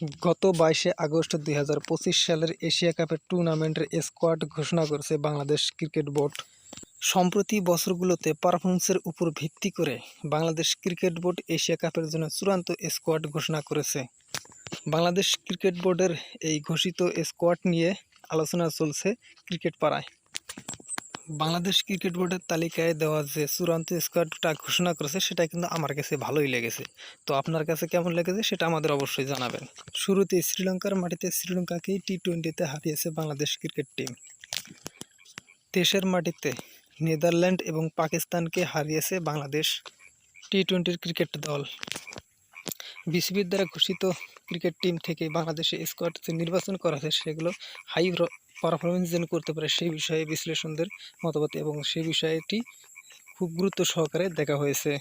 গত বাইশে আগস্ট দুই হাজার পঁচিশ সালের এশিয়া কাপের টুর্নামেন্টের স্কোয়াড ঘোষণা করেছে বাংলাদেশ ক্রিকেট বোর্ড। সম্প্রতি বছরগুলোতে পারফরমেন্সের উপর ভিত্তি করে বাংলাদেশ ক্রিকেট বোর্ড এশিয়া কাপের জন্য চূড়ান্ত স্কোয়াড ঘোষণা করেছে। বাংলাদেশ ক্রিকেট বোর্ডের এই ঘোষিত স্কোয়াড নিয়ে আলোচনা চলছে ক্রিকেট পাড়ায়। বাংলাদেশ ক্রিকেট বোর্ডের তালিকায় দেওয়া যে চূড়ান্ত স্কোয়াডটা ঘোষণা করেছে, সেটা কিন্তু আমার কাছে ভালোই লেগেছে। তো আপনার কাছে কেমন লেগেছে সেটা আমাদের অবশ্যই জানাবেন। শুরুতে শ্রীলঙ্কার মাটিতে শ্রীলঙ্কাকেই টি টোয়েন্টিতে হারিয়েছে বাংলাদেশ ক্রিকেট টিম। দেশের মাটিতে নেদারল্যান্ড এবং পাকিস্তানকে হারিয়েছে বাংলাদেশ টি টোয়েন্টির ক্রিকেট দল। বিসিবির দ্বারা ঘোষিত ক্রিকেট টিম থেকে বাংলাদেশে স্কোয়াড যে নির্বাচন করা হয়েছে, সেগুলো হাই পারফরমেন্স যেন করতে পারে সেই বিষয়ে বিশ্লেষণদের মতামত এবং সেই বিষয়টি খুব গুরুত্ব সহকারে দেখা হয়েছে।